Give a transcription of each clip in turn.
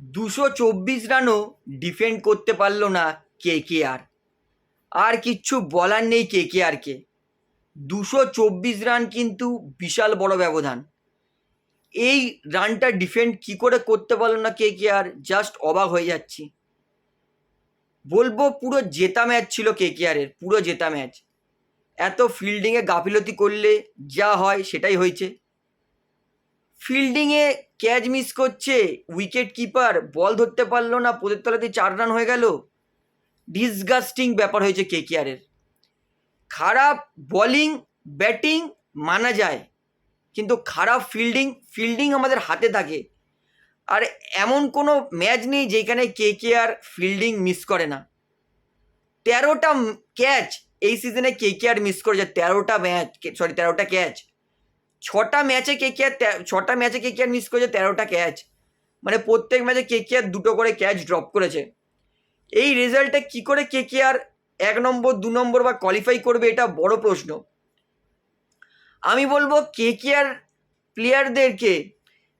দুশো চব্বিশ রানও ডিফেন্ড করতে পারল না কে কে আর আর কিচ্ছু বলার নেই কে কে আরকে দুশো চব্বিশ রান কিন্তু বিশাল বড় ব্যবধান। এই রানটা ডিফেন্ড কি করে করতে পারল না কে কে আর জাস্ট অবাক হয়ে যাচ্ছি। বলব পুরো জেতা ম্যাচ ছিল কে কে আরের পুরো জেতা ম্যাচ এত ফিল্ডিংয়ে গাফিলতি করলে যা হয় সেটাই হয়েছে। ফিল্ডিংয়ে ক্যাচ মিস করছে উইকেট কিপার বল ধরতে পারল না, পোদের তলাতে চার রান হয়ে গেল। ডিসগাস্টিং ব্যাপার হয়েছে কে কেয়ারের খারাপ বলিং ব্যাটিং মানা যায়, কিন্তু খারাপ ফিল্ডিং ফিল্ডিং আমাদের হাতে থাকে। আর এমন কোনো ম্যাচ নেই যেখানে কে কে আর ফিল্ডিং মিস করে না। তেরোটা ক্যাচ এই সিজনে কে কে আর মিস করেছে, তেরোটা ম্যাচ সরি তেরোটা ক্যাচ ছটা ম্যাচে কে কে আর ছটা ম্যাচে কে কে আর মিস করেছে তেরোটা ক্যাচ মানে প্রত্যেক ম্যাচে কে কে আর দুটো করে ক্যাচ ড্রপ করেছে। এই রেজাল্টে কী করে কে কে আর এক নম্বর, দু নম্বর বা কোয়ালিফাই করবে এটা বড় প্রশ্ন। আমি বলব কে কে আর প্লেয়ারদেরকে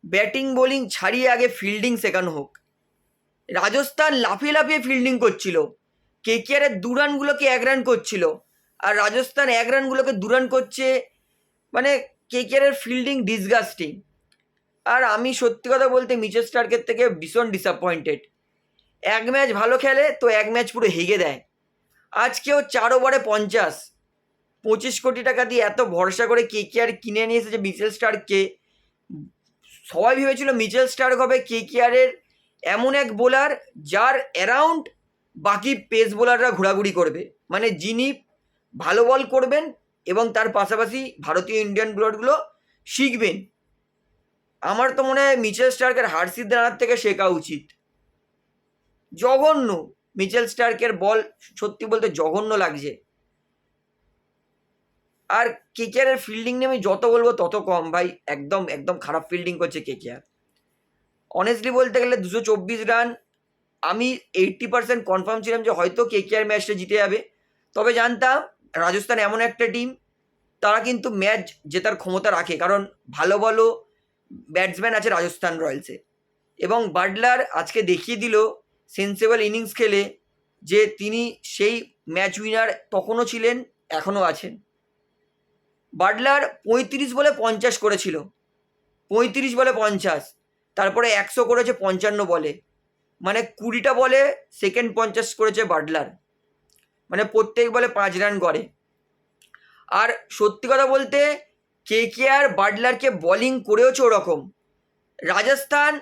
ব্যাটিং বোলিং ছাড়িয়ে আগে ফিল্ডিং শেখানো হোক। রাজস্থান লাফিয়ে লাফিয়ে ফিল্ডিং করছিল। কে কে আরের দু রানগুলোকে এক রান করছিল। আর রাজস্থান এক রানগুলোকে দু রান করছে মানে কে কে আরের ফিল্ডিং ডিসগাস্টিং আর আমি সত্যি কথা বলতে মিচেল স্টার্কের থেকে ভীষণ ডিসঅ্যাপয়েন্টেড এক ম্যাচ ভালো খেলে তো এক ম্যাচ পুরো হেগে দেয়। আজকেও চার ওভারে পঞ্চাশ। পঁচিশ কোটি টাকা দিয়ে এত ভরসা করে কে কে আর কিনে নিয়ে এসেছে মিচেল স্টার্ককে সবাই ভেবেছিল মিচেল স্টার্ক হবে কে কে আরের এমন এক বোলার যার অ্যারাউন্ড বাকি পেস বোলাররা ঘোরাঘুরি করবে। মানে যিনি ভালো বল করবেন এবং তার পাশাপাশি ভারতীয় ইন্ডিয়ান বোলারগুলো শিখবেন। আমার তো মনে হয় মিচেল স্টার্কের হার্ষিদ রানার থেকে শেখা উচিত। জঘন্য মিচেল স্টার্কের বল, সত্যি বলতে জঘন্য লাগছে। আর কেকেআরের ফিল্ডিং নিয়ে আমি যত বলব তত কম, ভাই। একদম একদম খারাপ ফিল্ডিং করছে কেকেআর অনেস্টলি বলতে গেলে দুশো চব্বিশ রান আমি এইট্টি পার্সেন্ট কনফার্ম ছিলাম যে হয়তো কেকেআর ম্যাচটা জিতে যাবে। তবে জানতাম রাজস্থান এমন একটা টিম তারা কিন্তু ম্যাচ জেতার ক্ষমতা রাখে। কারণ ভালো ভালো ব্যাটসম্যান আছে রাজস্থান রয়্যালসে এবং বাটলার আজকে দেখিয়ে দিল সেন্সেবল ইনিংস খেলে যে তিনি সেই ম্যাচ উইনার তখনও ছিলেন, এখনও আছেন। বাটলার পঁয়ত্রিশ বলে পঞ্চাশ করেছিল। পঁয়ত্রিশ বলে পঞ্চাশ, তারপরে একশো করেছে পঞ্চান্ন বলে। মানে কুড়িটা বলে সেকেন্ড পঞ্চাশ করেছে বাটলার। মানে প্রত্যেক বলে পাঁচ রান করে। আর সত্যি কথা বলতে কে কে আর বাডলারকে বলিং করেওছে ওরকম। রাজস্থান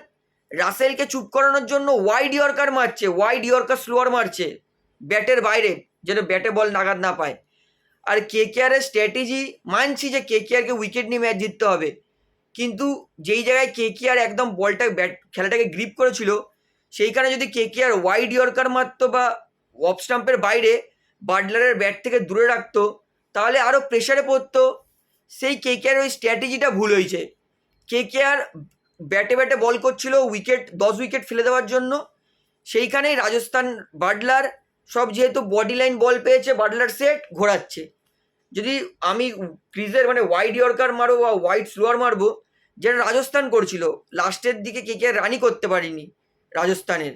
রাসেলকে চুপ করানোর জন্য ওয়াইড ইয়র্কার মারছে ওয়াইড ইয়র্কার স্লোয়ার মারছে ব্যাটের বাইরে, যেন ব্যাটে বল নাগাদ না পায়। আর কে কে আরের স্ট্র্যাটেজি মানছি যে কে কে আরকে উইকেট নিয়ে ম্যাচ জিততে হবে। কিন্তু যেই জায়গায় কে কে আর একদম বলটা ব্যাট খেলাটাকে গ্রিপ করেছিল, সেইখানে যদি কে কে আর ওয়াইড ইয়র্কার মারতো বা অফ স্টাম্পের বাইরে বাটলারের ব্যাট থেকে দূরে রাখতো, তাহলে আরও প্রেশারে পড়তো। সেই কে কে আর ওই স্ট্র্যাটেজিটা ভুল হয়েছে। কে কে আর ব্যাটে ব্যাটে বল করছিল উইকেট দশ উইকেট ফেলে দেওয়ার জন্য। সেইখানেই রাজস্থান বাটলার সব যেহেতু বডি লাইন বল পেয়েছে, বাটলার সেট ঘোরাচ্ছে। যদি আমি ক্রিজের মানে ওয়াইড ইয়র্কার মারবো বা ওয়াইড স্লোয়ার মারবো যেটা রাজস্থান করছিল লাস্টের দিকে কে কে রানই করতে পারিনি রাজস্থানের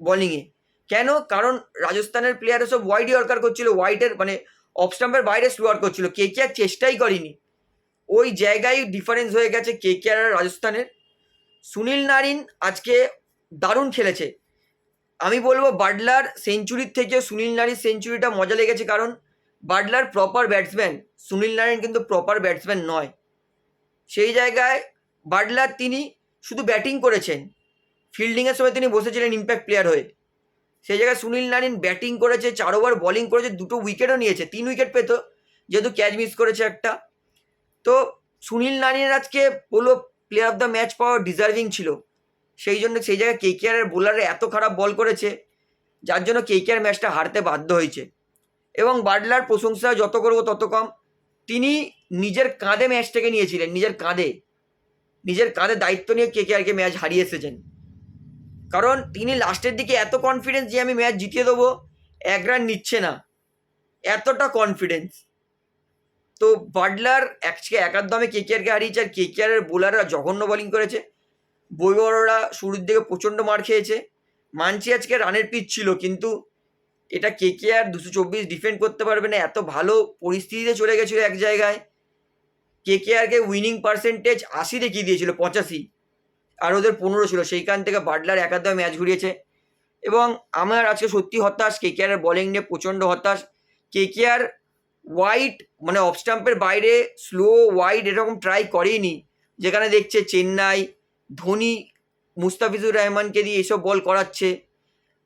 বলিংয়ে কেন? কারণ রাজস্থানের প্লেয়াররা সব ওয়াইড ইয়র্কার করছিল ওয়াইডের মানে অফ স্টাম্পের বাইরে স্লোয়ার করছিল। কে কে আর চেষ্টাই করেনি। ওই জায়গায় ডিফারেন্স হয়ে গেছে কে কে আর রাজস্থানের। সুনীল নারিন আজকে দারুণ খেলেছে। আমি বলব বাটলার সেঞ্চুরির থেকে সুনীল নারিন সেঞ্চুরিটা মজা লেগেছে, কারণ Buttler proper batsman Sunil Narine কিন্তু প্রপার ব্যাটসম্যান নয়। সেই জায়গায় বাটলার তিনি শুধু ব্যাটিং করেছেন। ফিল্ডিংয়ের সময় তিনি বসেছিলেন ইম্প্যাক্ট প্লেয়ার হয়ে। সেই জায়গায় সুনীল নারিন ব্যাটিং করেছে, চার ওভার বলিং করেছে, দুটো উইকেটও নিয়েছে, তিন উইকেট পেত, যেহেতু ক্যাচ মিস করেছে একটা। তো সুনীল নারিনের আজকে বলব প্লেয়ার অফ দ্য ম্যাচ পাওয়া ডিজার্ভিং ছিল। সেই জন্য সেই জায়গায় কে কে আরের বোলারে এত খারাপ বল করেছে, যার জন্য কে কে আর ম্যাচটা হারতে বাধ্য হয়েছে। এবং বাটলার প্রশংসা যত করব তত কম, তিনি নিজের কাঁধে ম্যাচটাকে নিয়েছিলেন, নিজের কাঁধে। নিজের কাঁধে দায়িত্ব নিয়ে কে কে আরকে ম্যাচ হারিয়ে এসেছেন। কারণ তিনি লাস্টের দিকে এত কনফিডেন্স যে আমি ম্যাচ জিতিয়ে দেবো, এক রান নিচ্ছে না। এতটা কনফিডেন্স তো বাটলার আজকে একার দমে কে কে আরকে হারিয়েছে, আর কে কে বোলাররা জঘন্য বোলিং করেছে। বইবড়রা শুরুর দিকে প্রচণ্ড মার খেয়েছে। মানছি আজকে রানের পিচ ছিল, কিন্তু এটা কে কে আর দুশো চব্বিশ ডিফেন্ড করতে পারবে না। এত ভালো পরিস্থিতিতে চলে গেছিল এক জায়গায়। কে কে আরকে উইনিং পার্সেন্টেজ আশি দেখিয়ে দিয়েছিল, পঁচাশি। আর ওদের পনেরো ছিল, সেইখান থেকে বাটলার একাদমে ম্যাচ ঘুরিয়েছে। এবং আমার আজকে সত্যি হতাশ কে কে আর বলিং নিয়ে প্রচণ্ড হতাশ। কে কে আর ওয়াইড মানে অফ স্টাম্পের বাইরে স্লো ওয়াইড এরকম ট্রাই করেইনি। যেখানে দেখছে চেন্নাই, ধোনি, মুস্তাফিজুর রহমানকে দিয়ে এসব বল করাচ্ছে।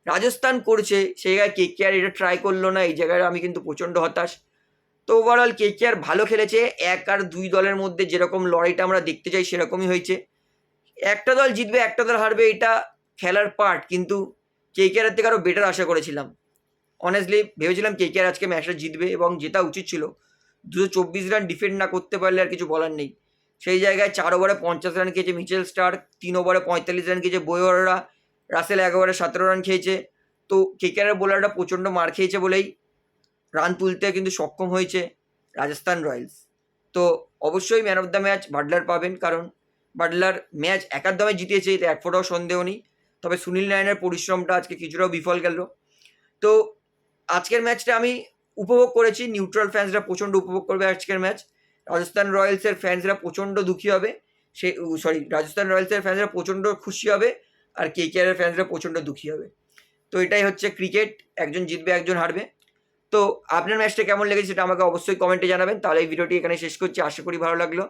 রাজস্থান করছে, সেই জায়গায় কে কে আর এটা ট্রাই করল না, এই জায়গায় আমি কিন্তু প্রচণ্ড হতাশ। তো ওভারঅল কে কে আর ভালো খেলেছে, এক আর দুই দলের মধ্যে যেরকম লড়াইটা আমরা দেখতে চাই সেরকমই হয়েছে। একটা দল জিতবে, একটা দল হারবে, এটা খেলার পার্ট কিন্তু কে কে আর থেকে আরও বেটার আশা করেছিলাম। অনেস্টলি ভেবেছিলাম কে কে আর আজকে ম্যাচটা জিতবে এবং জেতা উচিত ছিল। দুশো চব্বিশ রান ডিফেন্ড না করতে পারলে আর কিছু বলার নেই। সেই জায়গায় চার ওভারে পঞ্চাশ রান খেয়েছে মিচেল স্টার তিন ওভারে পঁয়তাল্লিশ রান খেয়েছে বইওয়াররা রাসেল এক সতেরো রান খেয়েছে। তো কেকেআরের বোলাররা প্রচণ্ড মার খেয়েছে বলেই রান তুলতে কিন্তু সক্ষম হয়েছে রাজস্থান রয়্যালস। তো অবশ্যই man of the match Buttler পাবেন, কারণ বাটলার ম্যাচ একার দামে জিতিয়েছে এতে এক ফোটাও সন্দেহ নেই। তবে সুনীল নারায়ণের পরিশ্রমটা আজকে কিছুটাও বিফল গেল। তো আজকের ম্যাচটা আমি উপভোগ করেছি, নিউট্রাল ফ্যান্সরা প্রচণ্ড উপভোগ করবে আজকের ম্যাচ। রাজস্থান রয়্যালসের ফ্যান্সরা প্রচণ্ড দুঃখী হবে। সে সরি রাজস্থান রয়্যালসের ফ্যান্সরা প্রচণ্ড খুশি হবে আর কে কে আরের ফ্যান্সরা প্রচণ্ড দুঃখী হবে। তো এটাই হচ্ছে ক্রিকেট একজন জিতবে, একজন হারবে। তো আপনার ম্যাচটা কেমন লেগেছে সেটা আমাকে অবশ্যই কমেন্টে জানাবেন। তাহলে এই ভিডিওটি এখানে শেষ করছি। আশা করি ভালো লাগল।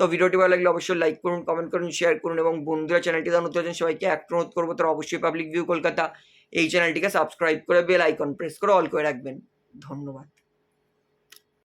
তো ভিডিওটি ভালো লাগলে অবশ্যই লাইক করুন কমেন্ট করুন শেয়ার করুন এবং বন্ধুরা চ্যানেলটি নতুন আছেন সবাইকে এক অনুরোধ করব তারা অবশ্যই পাবলিক ভিউ কলকাতা এই চ্যানেলটিকে সাবস্ক্রাইব করে বেল আইকন প্রেস করে অল করে রাখবেন। ধন্যবাদ।